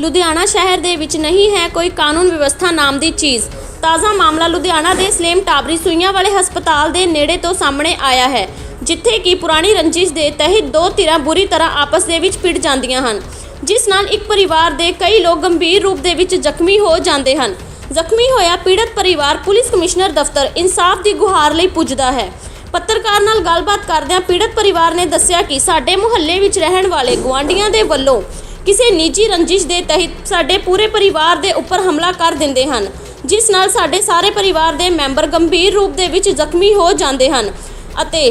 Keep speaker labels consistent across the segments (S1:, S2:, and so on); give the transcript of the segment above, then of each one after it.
S1: ਲੁਧਿਆਣਾ ਸ਼ਹਿਰ ਦੇ ਵਿੱਚ ਨਹੀਂ ਹੈ ਕੋਈ ਕਾਨੂੰਨ ਵਿਵਸਥਾ ਨਾਮ ਦੀ ਚੀਜ਼। ਤਾਜ਼ਾ ਮਾਮਲਾ ਲੁਧਿਆਣਾ ਦੇ ਸਲੇਮ ਟਾਬਰੀ ਸੂਈਆਂ ਵਾਲੇ ਹਸਪਤਾਲ ਦੇ ਨੇੜੇ ਤੋਂ ਸਾਹਮਣੇ ਆਇਆ ਹੈ, ਜਿੱਥੇ ਕਿ ਪੁਰਾਣੀ ਰੰਜਿਸ਼ ਦੇ ਤਹਿਤ ਦੋ ਧਿਰਾਂ ਬੁਰੀ ਤਰ੍ਹਾਂ ਆਪਸ ਦੇ ਵਿੱਚ ਭਿੜ ਜਾਂਦੀਆਂ ਹਨ, ਜਿਸ ਨਾਲ ਇੱਕ ਪਰਿਵਾਰ ਦੇ ਕਈ ਲੋਕ ਗੰਭੀਰ ਰੂਪ ਦੇ ਵਿੱਚ ਜ਼ਖਮੀ ਹੋ ਜਾਂਦੇ ਹਨ। ਜ਼ਖਮੀ ਹੋਇਆ ਪੀੜਤ ਪਰਿਵਾਰ ਪੁਲਿਸ ਕਮਿਸ਼ਨਰ ਦਫ਼ਤਰ ਇਨਸਾਫ ਦੀ ਗੁਹਾਰ ਲਈ ਪੁੱਜਦਾ ਹੈ। ਪੱਤਰਕਾਰ ਨਾਲ ਗੱਲਬਾਤ ਕਰਦਿਆਂ ਪੀੜਤ ਪਰਿਵਾਰ ਨੇ ਦੱਸਿਆ ਕਿ ਸਾਡੇ ਮੁਹੱਲੇ ਵਿੱਚ ਰਹਿਣ ਵਾਲੇ ਗੁਆਂਢੀਆਂ ਦੇ ਵੱਲੋਂ ਕਿਸੇ ਨਿੱਜੀ ਰੰਜਿਸ਼ ਦੇ ਤਹਿਤ ਸਾਡੇ ਪੂਰੇ ਪਰਿਵਾਰ ਦੇ ਉੱਪਰ ਹਮਲਾ ਕਰ ਦਿੰਦੇ ਹਨ, ਜਿਸ ਨਾਲ ਸਾਡੇ ਸਾਰੇ ਪਰਿਵਾਰ ਦੇ ਮੈਂਬਰ ਗੰਭੀਰ ਰੂਪ ਦੇ ਵਿੱਚ ਜ਼ਖਮੀ ਹੋ ਜਾਂਦੇ ਹਨ। ਅਤੇ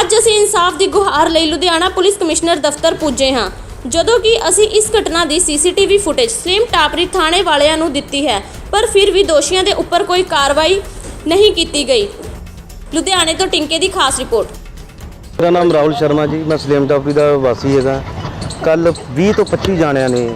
S1: ਅੱਜ ਅਸੀਂ ਇਨਸਾਫ ਦੀ ਗੁਹਾਰ ਲਈ ਲੁਧਿਆਣਾ ਪੁਲਿਸ ਕਮਿਸ਼ਨਰ ਦਫ਼ਤਰ ਪੁੱਜੇ ਹਾਂ, ਜਦੋਂ ਕਿ ਅਸੀਂ ਇਸ ਘਟਨਾ ਦੀ ਸੀਸੀਟੀਵੀ ਫੁਟੇਜ ਸਲੀਮ ਟਾਪਰੀ ਥਾਣੇ ਵਾਲਿਆਂ ਨੂੰ ਦਿੱਤੀ ਹੈ, ਪਰ ਫਿਰ ਵੀ ਦੋਸ਼ੀਆਂ ਦੇ ਉੱਪਰ ਕੋਈ ਕਾਰਵਾਈ ਨਹੀਂ ਕੀਤੀ ਗਈ। ਲੁਧਿਆਣੇ ਤੋਂ ਟਿੰਕੇ ਦੀ ਖਾਸ ਰਿਪੋਰਟ।
S2: ਮੇਰਾ ਨਾਮ ਰਾਹੁਲ ਸ਼ਰਮਾ ਜੀ, ਮੈਂ ਸਲੇਮ ਟਾਪਰੀ ਦਾ ਵਾਸੀ ਹੈਗਾ। ਕੱਲ 20 ਤੋਂ 25 ਜਾਣਿਆਂ ਨੇ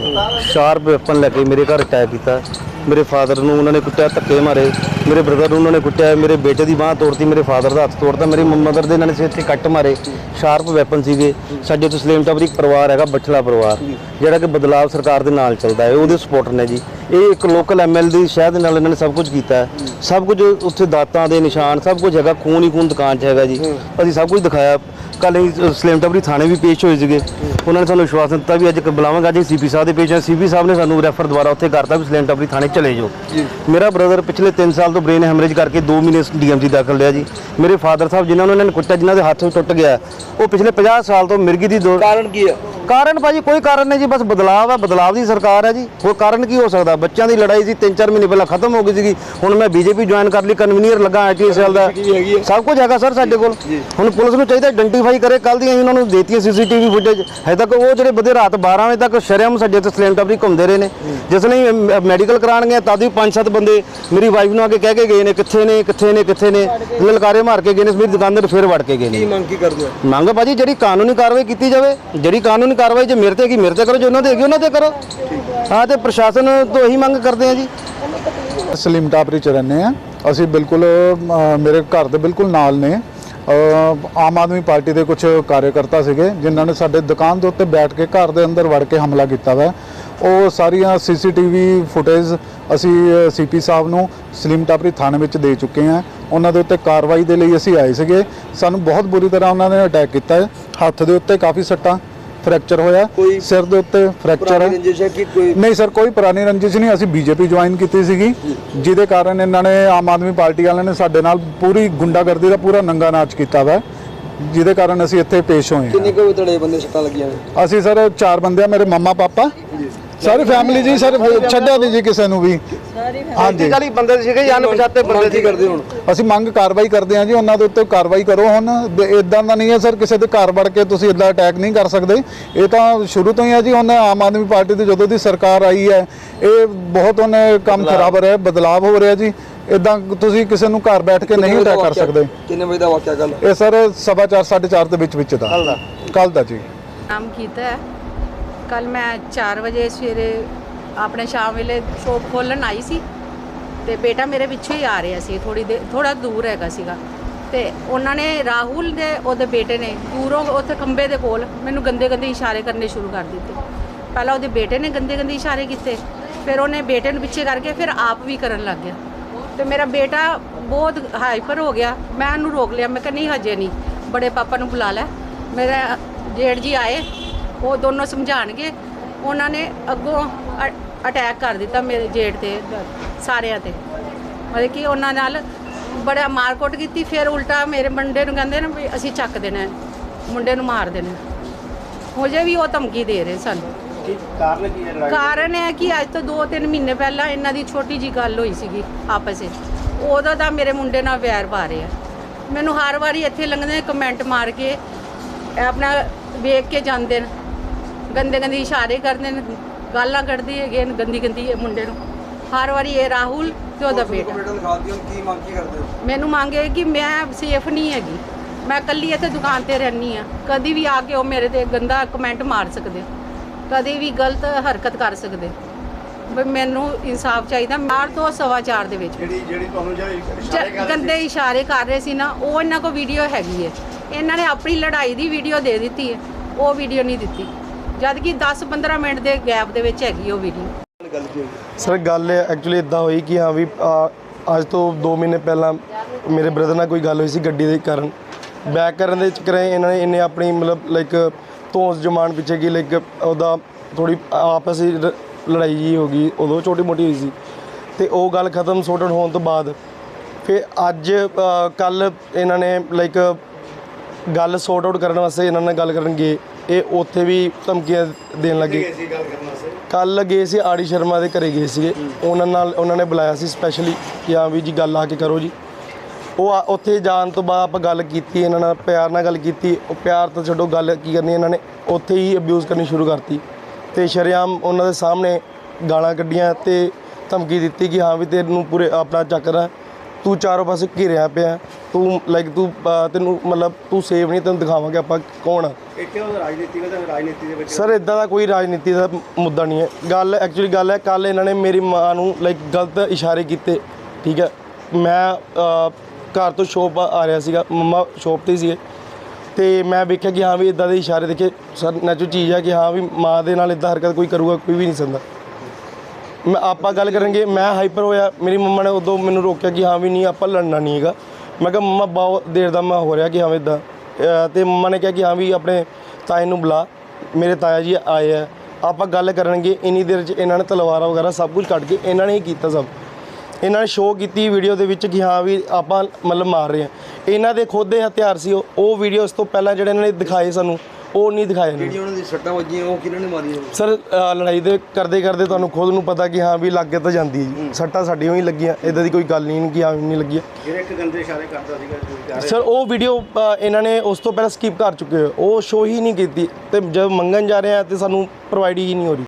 S2: ਸ਼ਾਰਪ ਵੈਪਨ ਲੈ ਕੇ ਮੇਰੇ ਘਰ ਅਟੈਕ ਕੀਤਾ। ਮੇਰੇ ਫਾਦਰ ਨੂੰ ਉਹਨਾਂ ਨੇ ਕੁੱਟਿਆ ਧੱਕੇ ਮਾਰੇ। ਮੇਰੇ ਬ੍ਰਦਰ ਨੂੰ ਉਹਨਾਂ ਨੇ ਕੁੱਟਿਆ ਮੇਰੇ ਬੇਟੇ ਦੀ ਬਾਹ ਤੋੜਤੀ ਮੇਰੇ ਫਾਦਰ ਦਾ ਹੱਥ ਤੋੜਤਾ ਮੇਰੀ ਮਦਰ ਦੇ ਇਹਨਾਂ ਨੇ ਸਿਰ ਤੇ ਕੱਟ ਮਾਰੇ। ਸ਼ਾਰਪ ਵੈਪਨ ਸੀਗੇ। ਸਾਡੇ ਤੋਂ ਸਲੇਮ ਇੱਕ ਪਰਿਵਾਰ ਹੈਗਾ ਬਛਲਾ ਪਰਿਵਾਰ ਜਿਹੜਾ ਕਿ ਬਦਲਾਵ ਸਰਕਾਰ ਦੇ ਨਾਲ ਚੱਲਦਾ ਹੈ ਉਹਦੇ ਸਪੋਰਟਰ ਨੇ ਜੀ। ਇਹ ਇੱਕ ਲੋਕਲ ਐਮਐਲ ਦੀ ਸ਼ਹਿਦ ਨਾਲ ਇਹਨਾਂ ਨੇ ਸਭ ਕੁਝ ਕੀਤਾ ਸਭ ਕੁਝ ਉੱਥੇ ਦਾਤਾਂ ਦੇ ਨਿਸ਼ਾਨ ਸਭ ਕੁਝ ਹੈਗਾ ਖੂਨ ਹੀ ਖੂਨ ਦੁਕਾਨ 'ਚ ਹੈਗਾ ਜੀ। ਅਸੀਂ ਸਭ ਕੁਝ ਦਿਖਾਇਆ। ਕੱਲ ਸਲੇਮ ਟਾਬਰੀ ਥਾਣੇ ਵੀ ਪੇਸ਼ ਹੋਏ ਸੀਗੇ। ਉਹਨਾਂ ਨੇ ਸਾਨੂੰ ਵਿਸ਼ਵਾਸ ਦਿੱਤਾ ਵੀ ਅੱਜ ਬੁਲਾਵਾਂਗੇ ਅੱਜ ਸੀਪੀ ਸਾਹਿਬ ਦੇ ਪੇਸ਼ ਹੈ ਸੀਪੀ ਸਾਹਿਬ ਨੇ ਸਾਨੂੰ ਰੈਫਰ ਦੁਬਾਰਾ ਉੱਥੇ ਕਰਤਾ ਵੀ ਸਲੇਮ ਟਾਬਰੀ ਥਾਣੇ ਚਲੇ ਜਾਓ। ਮੇਰਾ ਬ੍ਰਦਰ ਪਿਛਲੇ 3 ਸਾਲ ਤੋਂ ਬ੍ਰੇਨ ਹੈਮਰੇਜ ਕਰਕੇ 2 ਮਹੀਨੇ ਡੀਐਮਜੀ ਦਾਖਲ ਰਿਹਾ ਜੀ। ਮੇਰੇ ਫਾਦਰ ਸਾਹਿਬ ਜਿਨ੍ਹਾਂ ਨੂੰ ਇਹਨਾਂ ਨੇ ਕੁੱਟਿਆ ਜਿਨ੍ਹਾਂ ਦੇ ਹੱਥ ਟੁੱਟ ਗਿਆ ਉਹ ਪਿਛਲੇ 50 ਸਾਲ ਤੋਂ ਮਿਰਗੀ ਦੀ ਦੋ
S3: ਕਾਰਨ ਕੀ ਹੈ
S2: ਕਾਰਨ ਭਾਜੀ ਕੋਈ ਕਾਰਨ ਨਹੀਂ ਜੀ ਬਸ ਬਦਲਾਵ ਹੈ ਬਦਲਾਵ ਦੀ ਸਰਕਾਰ ਹੈ ਜੀ। ਹੋਰ ਕਾਰਨ ਕੀ ਹੋ ਸਕਦਾ? ਬੱਚਿਆਂ ਦੀ ਲੜਾਈ ਸੀ 3-4 ਮਹੀਨੇ ਪਹਿਲਾਂ ਖਤਮ ਹੋ ਗਈ ਸੀਗੀ। ਹੁਣ ਮੈਂ ਬੀਜੇਪੀ ਜੁਆਇਨ ਕਰ ਲਈ ਕਨਵੀਨਰ ਲੱਗਾ ਆਈਟੀ ਸੈਲ ਦਾ। ਸਭ ਕੁਝ ਹੈਗਾ ਸਰ ਸਾਡੇ ਕੋਲ। ਹੁਣ ਪੁਲਿਸ ਨੂੰ ਚਾਹੀਦਾ ਆਇਡੈਂਟੀਫਾਈ ਕਰੇ ਕੱਲ ਦੀਆਂ ਅਸੀਂ ਉਹਨਾਂ ਨੂੰ ਦੇਤੀਆਂ ਸੀਸੀਟੀਵੀ ਫੁਟੇਜ। ਹੈ ਤੱਕ ਉਹ ਜਿਹੜੇ ਬੰਦੇ ਰਾਤ 12 ਵਜੇ ਤੱਕ ਸ਼ਰਮ ਸਾਡੇ ਤੇ ਸਲੈਂਟ ਆਪਣੀ ਘੁੰਮਦੇ ਰਹੇ ਨੇ। ਜਿਸ ਲਈ ਮੈਡੀਕਲ ਕਰਾਉਣ ਗਏ ਤਦ ਵੀ ਪੰਜ ਸੱਤ ਬੰਦੇ ਮੇਰੀ ਵਾਈਫ ਨੂੰ ਆ ਕੇ ਕਹਿ ਕੇ ਗਏ ਨੇ ਕਿੱਥੇ ਨੇ ਕਿੱਥੇ ਨੇ ਕਿੱਥੇ ਨੇ। ਲਲਕਾਰੇ ਮਾਰ ਕੇ ਗਏ ਨੇ ਮੇਰੀ ਦੁਕਾਨ ਦੇ ਫਿਰ ਵੜ ਕੇ ਗਏ
S3: ਕੀ
S2: ਨੇ
S3: ਮੰਗ ਕੀ ਕਰਦੇ ਹੋ?
S2: ਮੰਗ ਭਾਜੀ ਜਿਹੜੀ ਕਾਨੂੰਨੀ ਕਾਰਵਾਈ ਕੀਤੀ ਜਾਵੇ ਜਿਹੜੀ ਕਾਨੂੰਨੀ ਕਾਰਵਾਈ ਜੇ ਮੇਰੇ ਤੇ ਕੀ ਮੇਰੇ ਤੇ ਕਰੋ ਜੇ ਉਹਨਾਂ ਤੇ ਹੈਗੀ ਉਹਨਾਂ ਤੇ ਕਰੋ। ਹਾਂ ਤੇ ਪ੍ਰਸ਼ਾਸਨ ਤੋਂ ਇਹੀ ਮੰਗ ਕਰਦੇ ਆ ਜੀ।
S4: ਸਲੀਮ ਟਾਪਰੀ ਚ ਰਹਿੰਦੇ ਆ ਅਸੀਂ ਬਿਲਕੁਲ ਮੇਰੇ ਘਰ ਦੇ ਬਿਲਕੁਲ ਨਾਲ ਨੇ। ਆਮ ਆਦਮੀ ਪਾਰਟੀ ਦੇ ਕੁਝ ਕਾਰਜਕਰਤਾ ਸੀਗੇ, ਜਿਨ੍ਹਾਂ ਨੇ ਸਾਡੇ ਦੁਕਾਨ ਦੇ ਉੱਤੇ ਬੈਠ ਕੇ ਘਰ ਦੇ ਅੰਦਰ ਵੜ ਕੇ ਹਮਲਾ ਕੀਤਾ ਵਾ। ਉਹ ਸਾਰੀਆਂ ਸੀਸੀਟੀਵੀ ਫੁਟੇਜ ਅਸੀਂ ਸੀਪੀ ਸਾਹਿਬ ਨੂੰ ਸਲੀਮ ਟਾਪਰੀ ਥਾਣੇ ਵਿੱਚ ਦੇ ਚੁੱਕੇ ਹਾਂ। ਉਹਨਾਂ ਦੇ ਉੱਤੇ ਕਾਰਵਾਈ ਦੇ ਲਈ ਅਸੀਂ ਆਏ ਸੀਗੇ। ਸਾਨੂੰ ਬਹੁਤ ਬੁਰੀ ਤਰ੍ਹਾਂ ਉਹਨਾਂ ਨੇ ਅਟੈਕ ਕੀਤਾ। ਹੈ ਹੱਥ ਦੇ ਉੱਤੇ ਕਾਫੀ ਸੱਟਾਂ ਫ੍ਰੈਕਚਰ ਹੋਇਆ। ਸਿਰ ਦੇ ਉੱਤੇ ਫ੍ਰੈਕਚਰ ਹੈ।
S3: ਰੰਜਿਸ਼ ਹੈ ਕਿ ਕੋਈ
S4: ਨਹੀਂ ਸਰ ਕੋਈ ਪੁਰਾਣੀ ਰੰਜਿਸ਼ ਨਹੀਂ। ਅਸੀਂ ਬੀਜੇਪੀ ਜੁਆਇਨ ਕੀਤੀ ਸੀਗੀ ਜਿਹਦੇ ਕਾਰਨ ਇਹਨਾਂ ਨੇ ਆਮ ਆਦਮੀ ਪਾਰਟੀ ਵਾਲਿਆਂ ਨੇ ਸਾਡੇ ਨਾਲ ਪੂਰੀ ਗੁੰਡਾਗਰਦੀ ਦਾ ਪੂਰਾ ਨੰਗਾ ਨਾਚ ਕੀਤਾ ਵਾ ਜਿਹਦੇ ਕਾਰਨ ਅਸੀਂ ਇੱਥੇ ਪੇਸ਼ ਹੋਏ
S3: ਕਿੰਨੇ ਕੁ ਤੜੇ ਬੰਦੇ ਸੱਟਾਂ ਲੱਗੀਆਂ ਨੇ?
S4: ਅਸੀਂ ਸਰ ਚਾਰ ਬੰਦੇ ਆ ਮੇਰੇ ਮੰਮਾ ਪਾਪਾ ਸਾਰੀ ਫੈਮਿਲੀ ਜੀ ਸਰ ਛੱਡਿਆ ਨਹੀਂ ਜੀ ਕਿਸੇ ਨੂੰ ਵੀ। ਹਾਂਜੀ।
S2: ਗਲੀ ਬੰਦੇ ਸੀਗੇ ਜਾਂ ਅਣਪਛਾਤੇ ਬੰਦੇ
S3: ਕੀ ਕਰਦੇ ਹੁਣ?
S4: ਅਸੀਂ ਮੰਗ ਕਾਰਵਾਈ ਕਰਦੇ ਹਾਂ ਜੀ ਉਹਨਾਂ ਦੇ ਉੱਤੇ ਕਾਰਵਾਈ ਕਰੋ ਹੁਣ। ਇਦਾਂ ਦਾ ਨਹੀਂ ਹੈ ਸਰ ਕਿਸੇ ਦੇ ਘਰ ਵੜ ਕੇ ਤੁਸੀਂ ਇਦਾਂ ਅਟੈਕ ਨਹੀਂ ਕਰ ਸਕਦੇ। ਇਹ ਤਾਂ ਸ਼ੁਰੂ ਤੋਂ ਹੀ ਹੈ ਜੀ ਹੁਣ ਆਮ ਆਦਮੀ ਪਾਰਟੀ ਦੀ ਜਦੋਂ ਦੀ ਸਰਕਾਰ ਆਈ ਹੈ ਇਹ ਬਹੁਤ ਉਹਨੇ ਕੰਮ ਖਰਾਬ ਹੋ ਰਿਹਾ ਬਦਲਾਵ ਹੋ ਰਿਹਾ ਜੀ। ਇਦਾਂ ਤੁਸੀਂ ਕਿਸੇ ਨੂੰ ਘਰ ਬੈਠ ਕੇ ਨਹੀਂ ਅਟੈਕ ਕਰ ਸਕਦੇ।
S3: ਕਿੰਨੇ ਵਜੇ ਦਾ ਵਾਕਿਆ ਕੱਲ
S4: ਇਹ ਸਰ ਸਵਾ ਚਾਰ, ਸਾਢੇ 4:30 ਦੇ ਵਿੱਚ ਵਿੱਚ ਦਾ। ਕੱਲ ਦਾ। ਕੱਲ ਦਾ ਜੀ।
S5: ਕੰਮ ਕੀਤਾ ਹੈ। ਕੱਲ ਮੈਂ 4 ਵਜੇ ਸਵੇਰੇ ਆਪਣੇ ਸ਼ਾਮ ਵੇਲੇ ਸ਼ੋਪ ਖੋਲਣ ਆਈ ਸੀ ਤੇ ਬੇਟਾ ਮੇਰੇ ਪਿੱਛੇ ਹੀ ਆ ਰਿਹਾ ਸੀ ਥੋੜੀ ਦੇ ਥੋੜਾ ਦੂਰ ਹੈਗਾ ਸੀਗਾ। ਤੇ ਉਹਨਾਂ ਨੇ ਰਾਹੁਲ ਦੇ, ਉਹਦੇ ਬੇਟੇ ਨੇ, ਦੂਰੋਂ ਉੱਥੇ ਖੰਬੇ ਦੇ ਕੋਲ ਮੈਨੂੰ ਗੰਦੇ ਗੰਦੇ ਇਸ਼ਾਰੇ ਕਰਨੇ ਸ਼ੁਰੂ ਕਰ ਦਿੱਤੇ। ਪਹਿਲਾਂ ਉਹਦੇ ਬੇਟੇ ਨੇ ਗੰਦੇ ਗੰਦੇ ਇਸ਼ਾਰੇ ਕੀਤੇ, ਫਿਰ ਉਹਨੇ ਬੇਟੇ ਨੂੰ ਪਿੱਛੇ ਕਰਕੇ ਫਿਰ ਆਪ ਵੀ ਕਰਨ ਲੱਗ ਗਿਆ। ਤੇ ਮੇਰਾ ਬੇਟਾ ਬਹੁਤ ਹਾਈਪਰ ਹੋ ਗਿਆ, ਮੈਂ ਉਹਨੂੰ ਰੋਕ ਲਿਆ, ਮੈਂ ਕਿਹਾ ਨਹੀਂ ਹਜੇ ਨਹੀਂ, ਬੜੇ ਪਾਪਾ ਨੂੰ ਬੁਲਾ ਲੈ। ਮੇਰਾ ਜੇਠ ਜੀ ਆਏ ਉਹ ਦੋਨੋਂ ਸਮਝਾਣਗੇ। ਉਹਨਾਂ ਨੇ ਅੱਗੋਂ ਅਟੈਕ ਕਰ ਦਿੱਤਾ ਮੇਰੇ ਜੇਠ ਤੇ ਸਾਰਿਆਂ ਤੇ। ਮਤਲਬ ਕਿ ਉਹਨਾਂ ਨਾਲ ਬੜਾ ਮਾਰਕੁੱਟ ਕੀਤੀ ਫਿਰ ਉਲਟਾ ਮੇਰੇ ਮੁੰਡੇ ਨੂੰ ਕਹਿੰਦੇ ਨੇ ਵੀ ਅਸੀਂ ਚੱਕ ਦੇਣਾ ਮੁੰਡੇ ਨੂੰ ਮਾਰ ਦੇਣਾ ਹੋ। ਜੇ ਵੀ ਉਹ ਧਮਕੀ ਦੇ ਰਹੇ ਸਾਨੂੰ।
S2: ਕਾਰਨ ਕੀ ਹੈ
S5: ਕਾਰਨ ਹੈ ਕਿ ਅੱਜ ਤੋਂ 2-3 ਮਹੀਨੇ ਪਹਿਲਾਂ ਇਹਨਾਂ ਦੀ ਛੋਟੀ ਜੀ ਗੱਲ ਹੋਈ ਸੀਗੀ ਆਪਸ ਵਿੱਚ। ਉਦੋਂ ਦਾ ਮੇਰੇ ਮੁੰਡੇ ਨਾਲ ਵੈਰ ਪਾ ਰਹੇ। ਆ ਮੈਨੂੰ ਹਰ ਵਾਰੀ ਇੱਥੇ ਲੰਘਦੇ ਕਮੈਂਟ ਮਾਰ ਕੇ ਆਪਣਾ ਵੇਖ ਕੇ ਜਾਂਦੇ ਨੇ। ਗੰਦੇ ਗੰਦੇ ਇਸ਼ਾਰੇ ਕਰਦੇ ਨੇ ਗਾਲਾਂ ਕੱਢਦੇ ਹੈਗੇ ਨੇ ਗੰਦੀ ਗੰਦੀ ਇਹ ਮੁੰਡੇ ਨੂੰ। ਹਰ ਵਾਰੀ ਇਹ ਰਾਹੁਲ ਤੇ ਉਹਦਾ ਬੇਟਾ।
S3: ਬੇਟਾ ਲਿਖਾ ਦਿਓ ਕੀ ਮੰਗ ਕੀ ਕਰਦੇ ਹੋ?
S5: ਮੈਨੂੰ ਮੰਗ ਹੈ ਕਿ ਮੈਂ ਸੇਫ ਨਹੀਂ ਹੈਗੀ। ਮੈਂ ਇਕੱਲੀ ਇੱਥੇ ਦੁਕਾਨ ਤੇ ਰਹਿਣੀ ਆ ਕਦੀ ਵੀ ਆ ਕੇ ਉਹ ਮੇਰੇ ਤੇ ਗੰਦਾ ਕਮੈਂਟ ਮਾਰ ਸਕਦੇ। ਕਦੀ ਵੀ ਗਲਤ ਹਰਕਤ ਕਰ ਸਕਦੇ। ਵੀ ਮੈਨੂੰ ਇਨਸਾਫ ਚਾਹੀਦਾ। ਮਾਰ ਤੋਂ ਸਵਾ ਚਾਰ ਦੇ ਵਿੱਚ।
S3: ਜਿਹੜੀ ਜਿਹੜੀ ਤੁਹਾਨੂੰ
S5: ਜ- ਗੰਦੇ ਇਸ਼ਾਰੇ ਕਰ ਰਹੇ ਸੀ ਨਾ ਉਹ ਇਹਨਾਂ ਕੋਲ ਵੀਡੀਓ ਹੈਗੀ ਹੈ। ਇਹਨਾਂ ਨੇ ਆਪਣੀ ਲੜਾਈ ਦੀ ਵੀਡੀਓ ਦੇ ਦਿੱਤੀ ਹੈ। ਉਹ ਵੀਡੀਓ ਨਹੀਂ ਦਿੱਤੀ। ਜਦ ਕਿ 10-15 ਮਿੰਟ ਦੇ ਗੈਪ ਦੇ ਵਿੱਚ ਹੈਗੀ ਉਹ ਵੀਡੀਓ।
S6: ਸਰ, ਗੱਲ ਐਕਚੁਅਲੀ ਇਦਾਂ ਹੋਈ ਕਿ ਹਾਂ ਵੀ ਅੱਜ ਤੋਂ 2 ਮਹੀਨੇ ਪਹਿਲਾਂ ਮੇਰੇ ਬ੍ਰਦਰ ਨਾਲ ਕੋਈ ਗੱਲ ਹੋਈ ਸੀ ਗੱਡੀ ਦੇ ਕਾਰਨ। ਬੈਕ ਕਰਨ ਦੇ ਚੱਕਰ ਇਹਨਾਂ ਨੇ ਇਹਨੇ ਆਪਣੀ ਮਤਲਬ ਲਾਈਕ ਧੌਂਸ ਜਮਾਨ ਪਿੱਛੇ ਕੀ ਲਾਈਕ ਉਹਦਾ ਥੋੜੀ ਆਪਸ ਵਿੱਚ ਲ- ਲੜਾਈ ਜੀ ਹੋ ਗਈ, ਉਦੋਂ ਛੋਟੀ ਮੋਟੀ ਹੋਈ ਸੀ। ਤੇ ਉਹ ਗੱਲ ਖਤਮ ਸੋਰਟ ਆਊਟ ਹੋਣ ਤੋਂ ਬਾਅਦ ਫਿਰ ਅੱਜ ਕੱਲ ਇਹਨਾਂ ਨੇ ਲਾਈਕ ਗੱਲ ਸੋਰਟ ਆਊਟ ਕਰਨ ਵਾਸਤੇ ਇਹਨਾਂ ਨਾਲ ਗੱਲ ਕਰਨ ਗਏ। ਇਹ ਉੱਥੇ ਵੀ ਧਮਕੀਆਂ ਦੇਣ ਲੱਗੇ। ਕੱਲ ਗਏ ਸੀ ਆੜੀ ਸ਼ਰਮਾ ਦੇ ਘਰੇ ਗਏ ਸੀਗੇ। ਉਹਨਾਂ ਨਾਲ ਉਹਨਾਂ ਨੇ ਬੁਲਾਇਆ ਸੀ ਸਪੈਸ਼ਲੀ ਕਿ ਹਾਂ ਵੀ ਜੀ ਗੱਲ ਆ ਕੇ ਕਰੋ ਜੀ। ਉਹ ਆ- ਉੱਥੇ ਜਾਣ ਤੋਂ ਬਾਅਦ ਆਪਾਂ ਗੱਲ ਕੀਤੀ ਇਹਨਾਂ ਨਾਲ ਪਿਆਰ ਨਾਲ ਗੱਲ ਕੀਤੀ। ਉਹ ਪਿਆਰ ਤਾਂ ਛੱਡੋ ਗੱਲ ਕੀ ਕਰਨੀ ਇਹਨਾਂ ਨੇ? ਉੱਥੇ ਹੀ ਅਬਿਊਜ਼ ਕਰਨੀ ਸ਼ੁਰੂ ਕਰਤੀ। ਤੇ ਸ਼ਰੇਆਮ ਉਹਨਾਂ ਦੇ ਸਾਹਮਣੇ ਗਾਲਾਂ ਕੱਢੀਆਂ ਤੇ ਧਮਕੀ ਦਿੱਤੀ ਕਿ ਹਾਂ ਵੀ ਤੈਨੂੰ ਪੂਰੇ ਆਪਣਾ ਚੱਕਰ ਆ। ਤੂੰ ਚਾਰੋਂ ਪਾਸੇ ਘਿਰਿਆ ਪਿਆ ਤੂੰ ਲਾਈਕ ਤੂੰ ਤੈਨੂੰ ਮਤਲਬ ਤੂੰ ਸੇਵ ਨਹੀਂ ਤੈਨੂੰ ਦਿਖਾਵਾਂਗੇ ਆਪਾਂ ਕੌਣ ਆ।
S2: ਇੱਥੇ ਉਹ ਰਾਜਨੀਤੀ ਵਿੱਚ ਰਾਜਨੀਤੀ ਦੇ ਵਿੱਚ
S6: ਸਰ ਇਦਾਂ ਦਾ ਕੋਈ ਰਾਜਨੀਤੀ ਦਾ ਮੁੱਦਾ ਨਹੀਂ ਹੈ। ਗੱਲ ਐਕਚੁਅਲੀ ਗੱਲ ਹੈ ਕੱਲ ਇਹਨਾਂ ਨੇ ਮੇਰੀ ਮਾਂ ਨੂੰ ਲਾਈਕ ਗਲਤ ਇਸ਼ਾਰੇ ਕੀਤੇ ਠੀਕ ਹੈ। ਮੈਂ ਘਰ ਤੋਂ ਸ਼ੋਪ ਆ ਰਿਹਾ ਸੀਗਾ ਮੰਮਾ ਸ਼ੋਪ ਤੇ ਹੀ ਸੀਗੇ। ਤੇ ਮੈਂ ਵੇਖਿਆ ਕਿ ਹਾਂ ਵੀ ਇਦਾਂ ਦੇ ਇਸ਼ਾਰੇ ਦੇਖੇ। ਸਰ ਨੈਚੁਰ ਚੀਜ਼ ਹੈ ਕਿ ਹਾਂ ਵੀ ਮਾਂ ਦੇ ਨਾਲ ਇਦਾਂ ਹਰਕਤ ਕੋਈ ਕਰੂਗਾ ਕੋਈ ਵੀ ਨਹੀਂ ਸਕਦਾ ਮੈਂ ਆਪਾਂ ਗੱਲ ਕਰਾਂਗੇ, ਮੈਂ ਹਾਈਪਰ ਹੋਇਆ, ਮੇਰੀ ਮੰਮਾ ਨੇ ਉਦੋਂ ਮੈਨੂੰ ਰੋਕਿਆ ਕਿ ਹਾਂ ਵੀ ਨਹੀਂ, ਆਪਾਂ ਲੜਨਾ ਨਹੀਂ ਹੈਗਾ। ਮੈਂ ਕਿਹਾ, ਮੰਮਾ, ਬਹੁਤ ਦੇਰ ਦਾ ਮੈਂ ਹੋ ਰਿਹਾ ਕਿ ਹਾਂ ਵੀ ਇਦਾਂ ਤੇ ਮੰਮਾ ਨੇ ਕਿਹਾ ਕਿ ਹਾਂ ਵੀ ਆਪਣੇ ਤਾਏ ਨੂੰ ਬੁਲਾ, ਮੇਰੇ ਤਾਇਆ ਜੀ ਆਏ ਆ। ਆਪਾਂ ਗੱਲ ਕਰਨਗੇ ਇੰਨੀ ਦੇਰ 'ਚ ਇਹਨਾਂ ਨੇ ਤਲਵਾਰਾਂ ਵਗੈਰਾ ਸਭ ਕੁਝ ਕੱਢ ਕੇ ਇਹਨਾਂ ਨੇ ਹੀ ਕੀਤਾ ਸਭ। ਇਹਨਾਂ ਨੇ ਸ਼ੋਅ ਕੀਤੀ ਵੀਡੀਓ ਦੇ ਵਿੱਚ ਕਿ ਹਾਂ ਵੀ ਆਪਾਂ ਮਤਲਬ ਮਾਰ ਰਹੇ ਆ। ਇਹਨਾਂ ਦੇ ਖੁਦ ਦੇ ਹਥਿਆਰ ਸੀ ਉਹ ਉਹ ਵੀਡੀਓ ਇਸ ਤੋਂ ਪਹਿਲਾਂ ਜਿਹੜੇ ਇਹਨਾਂ ਨੇ ਦਿਖਾਏ ਸਾਨੂੰ ਉਹ ਨਹੀਂ ਦਿਖਾਏ ਇਹਨਾਂ ਨੇ।
S3: ਜਿਹੜੀਆਂ ਉਹਨਾਂ ਦੀ ਸੱਟਾਂ ਵੱਜੀਆਂ ਉਹ ਕਿਹਨਾਂ ਨੇ ਮਾਰੀਆਂ?
S6: ਸਰ ਅ, ਲੜਾਈ ਦੇ ਕਰਦੇ ਕਰਦੇ ਤੁਹਾਨੂੰ ਖੁਦ ਨੂੰ ਪਤਾ ਕਿ ਹਾਂ ਵੀ ਲੱਗੇ ਤਾਂ ਜਾਂਦੀ ਹੈ ਜੀ। ਸੱਟਾਂ ਸਾਡੀਆਂ ਹੀ ਲੱਗੀਆਂ। ਇਦਾਂ ਦੀ ਕੋਈ ਗੱਲ ਨਹੀਂ ਕਿ ਹਾਂ ਨਹੀਂ ਲੱਗੀਆਂ।
S2: ਜਿਹੜੇ ਇੱਕ ਗੰਦੇ ਇਸ਼ਾਰੇ ਕਰਦਾ ਸੀਗਾ
S6: ਸਰ ਉਹ ਵੀਡੀਓ ਇਹਨਾਂ ਨੇ ਉਸ ਤੋਂ ਪਹਿਲਾਂ ਸਕਿਪ ਕਰ ਚੁੱਕੇ ਹੋ ਉਹ ਸ਼ੋ ਹੀ ਨਹੀਂ ਕੀਤੀ ਤੇ ਜਦ ਮੰਗਣ ਜਾ ਰਹੇ ਆ ਤੇ ਸਾਨੂੰ ਪ੍ਰੋਵਾਈਡ ਹੀ ਨਹੀਂ ਹੋ ਰਹੀ।